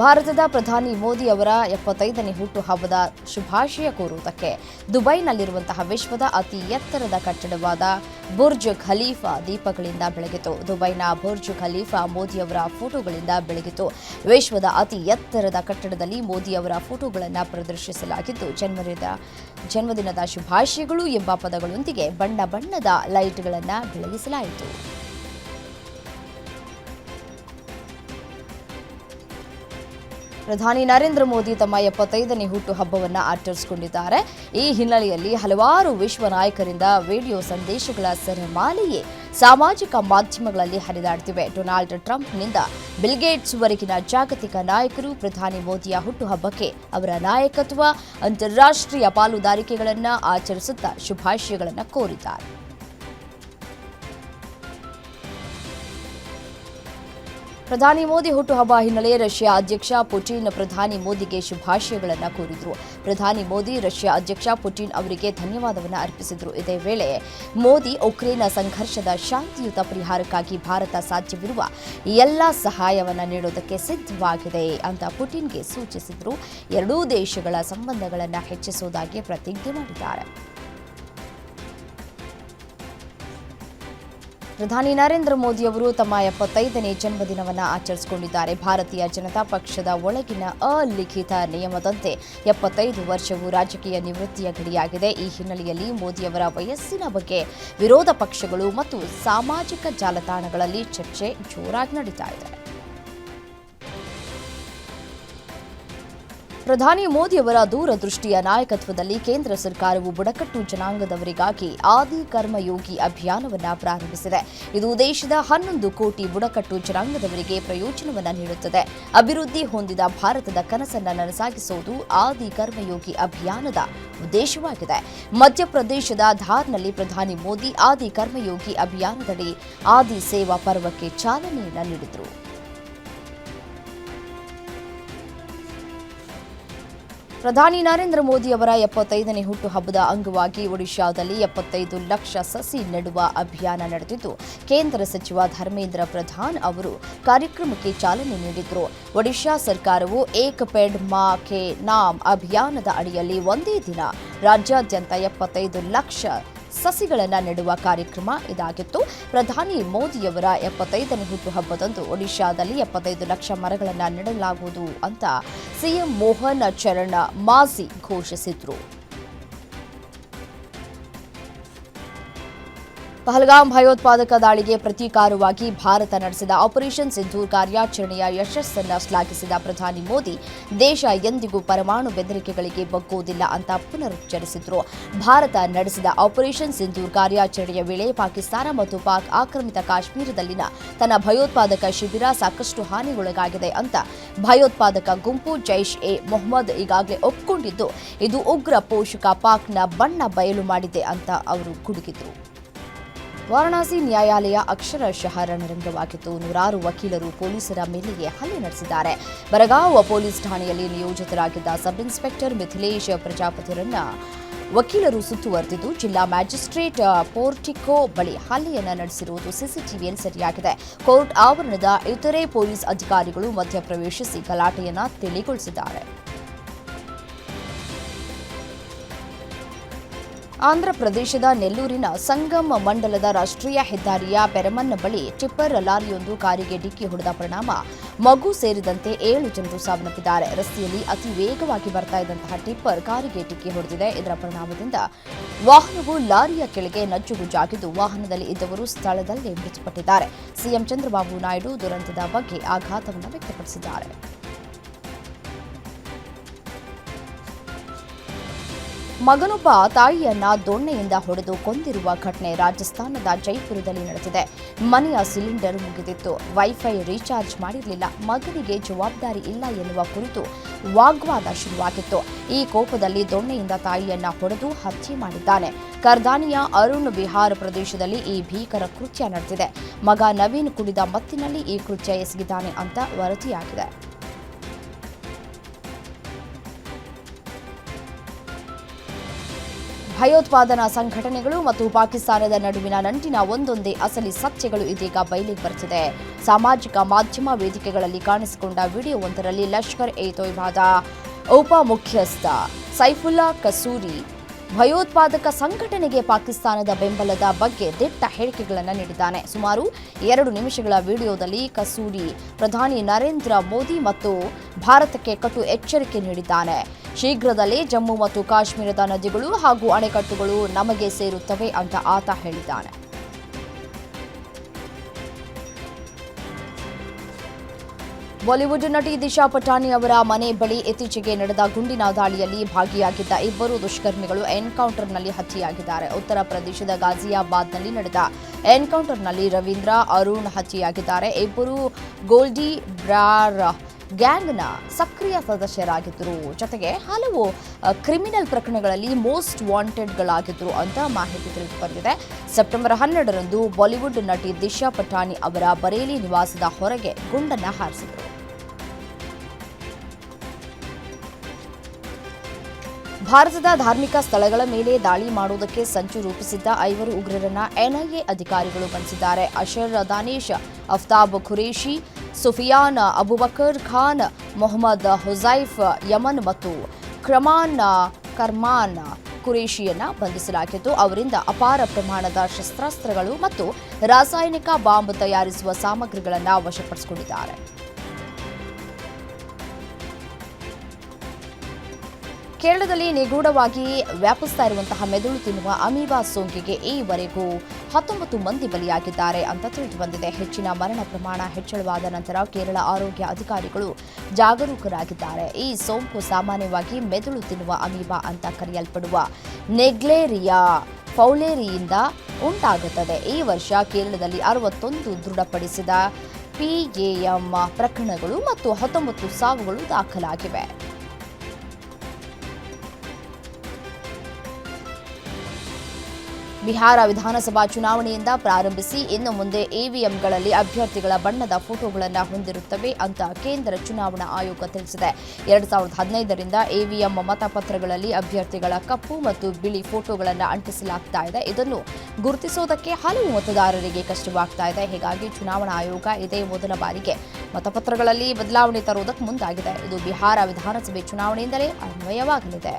ಭಾರತದ ಪ್ರಧಾನಿ ಮೋದಿ ಅವರ ಎಪ್ಪತ್ತೈದನೇ ಹುಟ್ಟುಹಬ್ಬದ ಶುಭಾಶಯ ಕೋರುವುದಕ್ಕೆ ದುಬೈನಲ್ಲಿರುವಂತಹ ವಿಶ್ವದ ಅತಿ ಎತ್ತರದ ಕಟ್ಟಡವಾದ ಬುರ್ಜ್ ಖಲೀಫಾ ದೀಪಗಳಿಂದ ಬೆಳಗಿತು. ದುಬೈನ ಬುರ್ಜ್ ಖಲೀಫಾ ಮೋದಿ ಅವರ ಫೋಟೋಗಳಿಂದ ಬೆಳಗಿತು. ವಿಶ್ವದ ಅತಿ ಎತ್ತರದ ಕಟ್ಟಡದಲ್ಲಿ ಮೋದಿ ಅವರ ಫೋಟೋಗಳನ್ನು ಪ್ರದರ್ಶಿಸಲಾಗಿದ್ದು, ಜನ್ಮದಿನದ ಜನ್ಮದಿನದ ಶುಭಾಶಯಗಳು ಎಂಬ ಪದಗಳೊಂದಿಗೆ ಬಣ್ಣ ಬಣ್ಣದ ಲೈಟ್ಗಳನ್ನು ಬೆಳಗಿಸಲಾಯಿತು. ಪ್ರಧಾನಿ ನರೇಂದ್ರ ಮೋದಿ ತಮ್ಮ ಎಪ್ಪತ್ತೈದನೇ ಹುಟ್ಟುಹಬ್ಬವನ್ನು ಆಚರಿಸಿಕೊಂಡಿದ್ದಾರೆ. ಈ ಹಿನ್ನೆಲೆಯಲ್ಲಿ ಹಲವಾರು ವಿಶ್ವ ನಾಯಕರಿಂದ ವಿಡಿಯೋ ಸಂದೇಶಗಳ ಸರಮಾಲೆಯೇ ಸಾಮಾಜಿಕ ಮಾಧ್ಯಮಗಳಲ್ಲಿ ಹರಿದಾಡ್ತಿವೆ. ಡೊನಾಲ್ಡ್ ಟ್ರಂಪ್ನಿಂದ ಬಿಲ್ಗೇಟ್ಸ್ ವರೆಗಿನ ಜಾಗತಿಕ ನಾಯಕರು ಪ್ರಧಾನಿ ಮೋದಿಯ ಹುಟ್ಟುಹಬ್ಬಕ್ಕೆ ಅವರ ನಾಯಕತ್ವ, ಅಂತಾರಾಷ್ಟ್ರೀಯ ಪಾಲುದಾರಿಕೆಗಳನ್ನು ಆಚರಿಸುತ್ತಾ ಶುಭಾಶಯಗಳನ್ನು ಕೋರಿದ್ದಾರೆ. ಪ್ರಧಾನಿ ಮೋದಿ ಹುಟ್ಟುಹಬ್ಬ ಹಿನ್ನೆಲೆ ರಷ್ಯಾ ಅಧ್ಯಕ್ಷ ಪುಟಿನ್ ಪ್ರಧಾನಿ ಮೋದಿಗೆ ಶುಭಾಶಯಗಳನ್ನು ಕೋರಿದರು. ಪ್ರಧಾನಿ ಮೋದಿ ರಷ್ಯಾ ಅಧ್ಯಕ್ಷ ಪುಟಿನ್ ಅವರಿಗೆ ಧನ್ಯವಾದವನ್ನು ಅರ್ಪಿಸಿದರು. ಇದೇ ವೇಳೆ ಮೋದಿ ಉಕ್ರೇನ್ ಸಂಘರ್ಷದ ಶಾಂತಿಯುತ ಪರಿಹಾರಕ್ಕಾಗಿ ಭಾರತ ಸಾಧ್ಯವಿರುವ ಎಲ್ಲ ಸಹಾಯವನ್ನು ನೀಡೋದಕ್ಕೆ ಸಿದ್ಧವಾಗಿದೆ ಅಂತ ಪುಟಿನ್ಗೆ ಸೂಚಿಸಿದರು. ಎರಡೂ ದೇಶಗಳ ಸಂಬಂಧಗಳನ್ನು ಹೆಚ್ಚಿಸುವುದಾಗಿ ಪ್ರತಿಜ್ಞೆ ಮಾಡಿದ್ದಾರೆ. ಪ್ರಧಾನಿ ನರೇಂದ್ರ ಮೋದಿ ಅವರು ತಮ್ಮ ಎಪ್ಪತ್ತೈದನೇ ಜನ್ಮದಿನವನ್ನು ಆಚರಿಸಿಕೊಂಡಿದ್ದಾರೆ. ಭಾರತೀಯ ಜನತಾ ಪಕ್ಷದ ಒಳಗಿನ ಅಲಿಖಿತ ನಿಯಮದಂತೆ ಎಪ್ಪತ್ತೈದು ವರ್ಷವು ರಾಜಕೀಯ ನಿವೃತ್ತಿಯ ಗಡಿಯಾಗಿದೆ. ಈ ಹಿನ್ನೆಲೆಯಲ್ಲಿ ಮೋದಿಯವರ ವಯಸ್ಸಿನ ಬಗ್ಗೆ ವಿರೋಧ ಪಕ್ಷಗಳು ಮತ್ತು ಸಾಮಾಜಿಕ ಜಾಲತಾಣಗಳಲ್ಲಿ ಚರ್ಚೆ ಜೋರಾಗಿ ನಡೀತಾ ಇದೆ. ಪ್ರಧಾನಿ ಮೋದಿಯವರ ದೂರದೃಷ್ಟಿಯ ನಾಯಕತ್ವದಲ್ಲಿ ಕೇಂದ್ರ ಸರ್ಕಾರವು ಬುಡಕಟ್ಟು ಜನಾಂಗದವರಿಗಾಗಿ ಆದಿ ಕರ್ಮಯೋಗಿ ಅಭಿಯಾನವನ್ನು ಪ್ರಾರಂಭಿಸಿದೆ. ಇದು ದೇಶದ ಹನ್ನೊಂದು ಕೋಟಿ ಬುಡಕಟ್ಟು ಜನಾಂಗದವರಿಗೆ ಪ್ರಯೋಜನವನ್ನು ನೀಡುತ್ತದೆ. ಅಭಿವೃದ್ಧಿ ಹೊಂದಿದ ಭಾರತದ ಕನಸನ್ನು ನನಸಾಗಿಸುವುದು ಆದಿ ಕರ್ಮಯೋಗಿ ಅಭಿಯಾನದ ಉದ್ದೇಶವಾಗಿದೆ. ಮಧ್ಯಪ್ರದೇಶದ ಧಾರ್ನಲ್ಲಿ ಪ್ರಧಾನಿ ಮೋದಿ ಆದಿ ಕರ್ಮಯೋಗಿ ಅಭಿಯಾನದಡಿ ಆದಿ ಸೇವಾ ಪರ್ವಕ್ಕೆ ಚಾಲನೆಯನ್ನು ನೀಡಿದರು. ಪ್ರಧಾನಿ ನರೇಂದ್ರ ಮೋದಿ ಅವರ ಎಪ್ಪತ್ತೈದನೇ ಹುಟ್ಟುಹಬ್ಬದ ಅಂಗವಾಗಿ ಒಡಿಶಾದಲ್ಲಿ ಎಪ್ಪತ್ತೈದು ಲಕ್ಷ ಸಸಿ ನೆಡುವ ಅಭಿಯಾನ ನಡೆದಿದ್ದು, ಕೇಂದ್ರ ಸಚಿವ ಧರ್ಮೇಂದ್ರ ಪ್ರಧಾನ್ ಅವರು ಕಾರ್ಯಕ್ರಮಕ್ಕೆ ಚಾಲನೆ ನೀಡಿದರು. ಒಡಿಶಾ ಸರ್ಕಾರವು ಏಕ್ ಪೆಡ್ ಮಾ ಕೆ ನಾಮ್ ಅಭಿಯಾನದ ಅಡಿಯಲ್ಲಿ ಒಂದೇ ದಿನ ರಾಜ್ಯಾದ್ಯಂತ ಎಪ್ಪತ್ತೈದು ಲಕ್ಷ ಸಸಿಗಳನ್ನು ನೆಡುವ ಕಾರ್ಯಕ್ರಮ ಇದಾಗಿತ್ತು. ಪ್ರಧಾನಿ ಮೋದಿಯವರ ಎಪ್ಪತ್ತೈದನೇ ಹುಟ್ಟುಹಬ್ಬದಂದು ಒಡಿಶಾದಲ್ಲಿ ಎಪ್ಪತ್ತೈದು ಲಕ್ಷ ಮರಗಳನ್ನು ನೆಡಲಾಗುವುದು ಅಂತ ಸಿಎಂ ಮೋಹನ್ ಚರಣ್ ಮಾಜಿ ಘೋಷಿಸಿದ್ರು. ಪಹಲ್ಗಾಮ್ ಭಯೋತ್ಪಾದಕ ದಾಳಿಗೆ ಪ್ರತೀಕಾರವಾಗಿ ಭಾರತ ನಡೆಸಿದ ಆಪರೇಷನ್ ಸಿಂಧೂರ್ ಕಾರ್ಯಾಚರಣೆಯ ಯಶಸ್ಸನ್ನು ಶ್ಲಾಘಿಸಿದ ಪ್ರಧಾನಿ ಮೋದಿ, ದೇಶ ಎಂದಿಗೂ ಪರಮಾಣು ಬೆದರಿಕೆಗಳಿಗೆ ಬಗ್ಗುವುದಿಲ್ಲ ಅಂತ ಪುನರುಚ್ಚರಿಸಿದ್ರು. ಭಾರತ ನಡೆಸಿದ ಆಪರೇಷನ್ ಸಿಂಧೂರ್ ಕಾರ್ಯಾಚರಣೆಯ ವೇಳೆ ಪಾಕಿಸ್ತಾನ ಮತ್ತು ಪಾಕ್ ಆಕ್ರಮಿತ ಕಾಶ್ಮೀರದಲ್ಲಿನ ತನ್ನ ಭಯೋತ್ಪಾದಕ ಶಿಬಿರ ಸಾಕಷ್ಟು ಹಾನಿಗೊಳಗಾಗಿದೆ ಅಂತ ಭಯೋತ್ಪಾದಕ ಗುಂಪು ಜೈಷ್ ಎ ಮೊಹಮ್ಮದ್ ಈಗಾಗಲೇ ಒಪ್ಪಿಕೊಂಡಿದ್ದು ಇದು ಉಗ್ರ ಪೋಷಕ ಪಾಕ್ನ ಬಣ್ಣ ಬಯಲು ಮಾಡಿದೆ ಅಂತ ಅವರು ಗುಡುಗಿದ್ರು. ವಾರಣಾಸಿ ನ್ಯಾಯಾಲಯ ಅಕ್ಷರಶಃ ರಣರಂಗವಾಗಿತ್ತು ನೂರಾರು ವಕೀಲರು ಪೊಲೀಸರ ಮೇಲೆಯೇ ಹಲ್ಲೆ ನಡೆಸಿದ್ದಾರೆ. ಬರಗಾವ ಪೊಲೀಸ್ ಠಾಣೆಯಲ್ಲಿ ನಿಯೋಜಿತರಾಗಿದ್ದ ಸಬ್ ಇನ್ಸ್ಪೆಕ್ಟರ್ ಮಿಥಿಲೇಶ್ ಪ್ರಜಾಪತಿರನ್ನ ವಕೀಲರು ಸುತ್ತುವರೆದಿದ್ದು, ಜಿಲ್ಲಾ ಮ್ಯಾಜಿಸ್ಟ್ರೇಟ್ ಪೋರ್ಟಿಕೋ ಬಳಿ ಹಲ್ಲೆಯನ್ನ ನಡೆಸಿರುವುದು ಸಿಸಿಟಿವಿಯಲ್ಲಿ ಸರಿಯಾಗಿದೆ. ಕೋರ್ಟ್ ಆವರಣದ ಇತರೆ ಪೊಲೀಸ್ ಅಧಿಕಾರಿಗಳು ಮಧ್ಯಪ್ರವೇಶಿಸಿ ಗಲಾಟೆಯನ್ನ ತಿಳಿಗೊಳಿಸಿದ್ದಾರೆ ಆಂಧ್ರಪ್ರದೇಶದ ನೆಲ್ಲೂರಿನ ಸಂಗಮ ಮಂಡಲದ ರಾಷ್ಟ್ರೀಯ ಹೆದ್ದಾರಿಯ ಪೆರಮನ್ನ ಬಳಿ ಟಿಪ್ಪರ್ ಲಾರಿಯೊಂದು ಕಾರಿಗೆ ಡಿಕ್ಕಿ ಹೊಡೆದ ಪರಿಣಾಮ. ಮಗು ಸೇರಿದಂತೆ ಏಳು ಜನರು ಸಾವನ್ನಪ್ಪಿದ್ದಾರೆ. ರಸ್ತೆಯಲ್ಲಿ ಅತಿ ವೇಗವಾಗಿ ಬರ್ತಾ ಇದ್ದಂತಹ ಟಿಪ್ಪರ್ ಕಾರಿಗೆ ಡಿಕ್ಕಿ ಹೊಡೆದಿದೆ. ಇದರ ಪರಿಣಾಮದಿಂದ ವಾಹನವು ಲಾರಿಯ ಕೆಳಗೆ ನಜ್ಜುಗುಜ್ಜಾಗಿದ್ದು ವಾಹನದಲ್ಲಿ ಇದ್ದವರು ಸ್ಥಳದಲ್ಲೇ ಮೃತಪಟ್ಟಿದ್ದಾರೆ. ಸಿಎಂ ಚಂದ್ರಬಾಬು ನಾಯ್ಡು ದುರಂತದ ಬಗ್ಗೆ ಆಘಾತವನ್ನು ವ್ಯಕ್ತಪಡಿಸಿದ್ದಾರೆ. ಮಗನೊಬ್ಬ ತಾಯಿಯನ್ನ ದೊಣ್ಣೆಯಿಂದ ಹೊಡೆದು ಕೊಂದಿರುವ ಘಟನೆ ರಾಜಸ್ಥಾನದ ಜೈಪುರದಲ್ಲಿ ನಡೆದಿದೆ. ಮನೆಯ ಸಿಲಿಂಡರ್ ಮುಗಿದಿತ್ತು. ವೈಫೈ ರೀಚಾರ್ಜ್ ಮಾಡಿರಲಿಲ್ಲ. ಮಗನಿಗೆ ಜವಾಬ್ದಾರಿ ಇಲ್ಲ ಎನ್ನುವ ಕುರಿತು ವಾಗ್ವಾದ ಶುರುವಾಗಿತ್ತು. ಈ ಕೋಪದಲ್ಲಿ ದೊಣ್ಣೆಯಿಂದ ತಾಯಿಯನ್ನ ಹೊಡೆದು ಹತ್ಯೆ ಮಾಡಿದ್ದಾನೆ. ಕರ್ದಾನಿಯ ಅರುಣ್ ಬಿಹಾರ್ ಪ್ರದೇಶದಲ್ಲಿ ಈ ಭೀಕರ ಕೃತ್ಯ ನಡೆದಿದೆ. ಮಗ ನವೀನ್ ಕುಡಿದ ಮತ್ತಿನಲ್ಲಿ ಈ ಕೃತ್ಯ ಎಸಗಿದ್ದಾನೆ ಅಂತ ವರದಿಯಾಗಿದೆ. ಭಯೋತ್ಪಾದನಾ ಸಂಘಟನೆಗಳು ಮತ್ತು ಪಾಕಿಸ್ತಾನದ ನಡುವಿನ ನಂಟಿನ ಒಂದೊಂದೇ ಅಸಲಿ ಸತ್ಯಗಳು ಇದೀಗ ಬಯಲಿಗೆ ಬರ್ತಿದೆ. ಸಾಮಾಜಿಕ ಮಾಧ್ಯಮ ವೇದಿಕೆಗಳಲ್ಲಿ ಕಾಣಿಸಿಕೊಂಡ ವಿಡಿಯೋವೊಂದರಲ್ಲಿ ಲಷ್ಕರ್ ಎ ತೊಯ್ಬಾದ, ಉಪ ಮುಖ್ಯಸ್ಥ ಸೈಫುಲ್ಲಾ ಕಸೂರಿ, ಭಯೋತ್ಪಾದಕ ಸಂಘಟನೆಗೆ ಪಾಕಿಸ್ತಾನದ ಬೆಂಬಲದ ಬಗ್ಗೆ ದಿಟ್ಟ ಹೇಳಿಕೆಗಳನ್ನು ನೀಡಿದ್ದಾನೆ. ಸುಮಾರು ಎರಡು ನಿಮಿಷಗಳ ವಿಡಿಯೋದಲ್ಲಿ ಕಸೂರಿ, ಪ್ರಧಾನಿ ನರೇಂದ್ರ ಮೋದಿ ಮತ್ತು ಭಾರತಕ್ಕೆ ಕಟು ಎಚ್ಚರಿಕೆ ನೀಡಿದ್ದಾನೆ. ಶೀಘ್ರದಲ್ಲೇ ಜಮ್ಮು ಮತ್ತು ಕಾಶ್ಮೀರದ ನದಿಗಳು ಹಾಗೂ ಅಣೆಕಟ್ಟುಗಳು ನಮಗೆ ಸೇರುತ್ತವೆ ಅಂತ ಆತ ಹೇಳಿದ್ದಾನೆ. ಬಾಲಿವುಡ್ ನಟಿ ದಿಶಾ ಪಟಾಣಿ ಅವರ ಮನೆ ಬಳಿ ಇತ್ತೀಚೆಗೆ ನಡೆದ ಗುಂಡಿನ ದಾಳಿಯಲ್ಲಿ ಭಾಗಿಯಾಗಿದ್ದ ಇಬ್ಬರು ದುಷ್ಕರ್ಮಿಗಳು ಎನ್ಕೌಂಟರ್ನಲ್ಲಿ ಹತ್ಯೆಯಾಗಿದ್ದಾರೆ. ಉತ್ತರ ಪ್ರದೇಶದ ಗಾಜಿಯಾಬಾದ್ನಲ್ಲಿ ನಡೆದ ಎನ್ಕೌಂಟರ್ನಲ್ಲಿ ರವೀಂದ್ರ ಅರುಣ್ ಹತ್ಯೆಯಾಗಿದ್ದಾರೆ. ಇಬ್ಬರು ಗೋಲ್ಡಿ ಬ್ರಾರ್ ಗ್ಯಾಂಗ್ನ ಸಕ್ರಿಯ ಸದಸ್ಯರಾಗಿದ್ದರು. ಜೊತೆಗೆ ಹಲವು ಕ್ರಿಮಿನಲ್ ಪ್ರಕರಣಗಳಲ್ಲಿ ಮೋಸ್ಟ್ ವಾಂಟೆಡ್ಗಳಾಗಿದ್ದರು ಅಂತ ಮಾಹಿತಿ ತಿಳಿದು ಬಂದಿದೆ. ಸೆಪ್ಟೆಂಬರ್ ಹನ್ನೆರಡರಂದು ಬಾಲಿವುಡ್ ನಟಿ ದಿಶಾ ಪಠಾಣಿ ಅವರ ಬರೇಲಿ ನಿವಾಸದ ಹೊರಗೆ ಗುಂಡನ್ನು ಹಾರಿಸಿದರು. ಭಾರತದ ಧಾರ್ಮಿಕ ಸ್ಥಳಗಳ ಮೇಲೆ ದಾಳಿ ಮಾಡುವುದಕ್ಕೆ ಸಂಚು ರೂಪಿಸಿದ್ದ ಐವರು ಉಗ್ರರನ್ನ ಎನ್ಐಎ ಅಧಿಕಾರಿಗಳು ಬಂಧಿಸಿದ್ದಾರೆ. ಅಶರ್ ದಾನೇಶ್ ಅಫ್ತಾಬ್ ಖುರೇಶಿ ಸುಫಿಯಾನ್ ಅಬುಬಕರ್ ಖಾನ್, ಮೊಹಮ್ಮದ್ ಹುಜೈಫ್ ಯಮನ್ ಮತ್ತು ಕ್ರಮಾನ್ ಕರ್ಮಾನ್ ಕುರೇಶಿಯನ್ನ ಬಂಧಿಸಲಾಗಿದ್ದು ಅವರಿಂದ ಅಪಾರ ಪ್ರಮಾಣದ ಶಸ್ತ್ರಾಸ್ತ್ರಗಳು ಮತ್ತು ರಾಸಾಯನಿಕ ಬಾಂಬ್ ತಯಾರಿಸುವ ಸಾಮಗ್ರಿಗಳನ್ನು ವಶಪಡಿಸಿಕೊಂಡಿದ್ದಾರೆ. ಕೇರಳದಲ್ಲಿ ನಿಗೂಢವಾಗಿ ವ್ಯಾಪಿಸ್ತಾ ಇರುವಂತಹ ಮೆದುಳು ತಿನ್ನುವ ಅಮೀಬಾ ಸೋಂಕಿಗೆ ಈವರೆಗೂ ಹತ್ತೊಂಬತ್ತು ಮಂದಿ ಬಲಿಯಾಗಿದ್ದಾರೆ ಅಂತ ತಿಳಿದು ಬಂದಿದೆ ಹೆಚ್ಚಿನ ಮರಣ ಪ್ರಮಾಣ ಹೆಚ್ಚಳವಾದ ನಂತರ ಕೇರಳ ಆರೋಗ್ಯ ಅಧಿಕಾರಿಗಳು ಜಾಗರೂಕರಾಗಿದ್ದಾರೆ. ಈ ಸೋಂಕು ಸಾಮಾನ್ಯವಾಗಿ ಮೆದುಳು ತಿನ್ನುವ ಅಮೀಬಾ ಅಂತ ಕರೆಯಲ್ಪಡುವ ನೆಗ್ಲೇರಿಯಾ ಫೌಲೇರಿಯಿಂದ ಉಂಟಾಗುತ್ತದೆ. ಈ ವರ್ಷ ಕೇರಳದಲ್ಲಿ ಅರವತ್ತೊಂದು ದೃಢಪಡಿಸಿದ ಪಿಎಎಂ ಪ್ರಕರಣಗಳು ಮತ್ತು ಹತ್ತೊಂಬತ್ತು ಸಾವುಗಳು ದಾಖಲಾಗಿವೆ. ಬಿಹಾರ ವಿಧಾನಸಭಾ ಚುನಾವಣೆಯಿಂದ ಪ್ರಾರಂಭಿಸಿ ಇನ್ನು ಮುಂದೆ ಇವಿಎಂಗಳಲ್ಲಿ ಅಭ್ಯರ್ಥಿಗಳ ಬಣ್ಣದ ಫೋಟೋಗಳನ್ನು ಹೊಂದಿರುತ್ತವೆ ಅಂತ ಕೇಂದ್ರ ಚುನಾವಣಾ ಆಯೋಗ ತಿಳಿಸಿದೆ. ಎರಡ್ ಸಾವಿರದ ಹದಿನೈದರಿಂದ ಇವಿಎಂ ಮತಪತ್ರಗಳಲ್ಲಿ ಅಭ್ಯರ್ಥಿಗಳ ಕಪ್ಪು ಮತ್ತು ಬಿಳಿ ಫೋಟೋಗಳನ್ನು ಅಂಟಿಸಲಾಗ್ತಾ ಇದೆ. ಇದನ್ನು ಗುರುತಿಸೋದಕ್ಕೆ ಹಲವು ಮತದಾರರಿಗೆ ಕಷ್ಟವಾಗ್ತಾ ಇದೆ. ಹೀಗಾಗಿ ಚುನಾವಣಾ ಆಯೋಗ ಇದೇ ಮೊದಲ ಬಾರಿಗೆ ಮತಪತ್ರಗಳಲ್ಲಿ ಬದಲಾವಣೆ ತರುವುದಕ್ಕೆ ಮುಂದಾಗಿದೆ. ಇದು ಬಿಹಾರ ವಿಧಾನಸಭೆ ಚುನಾವಣೆಯಿಂದಲೇ ಅನ್ವಯವಾಗಲಿದೆ.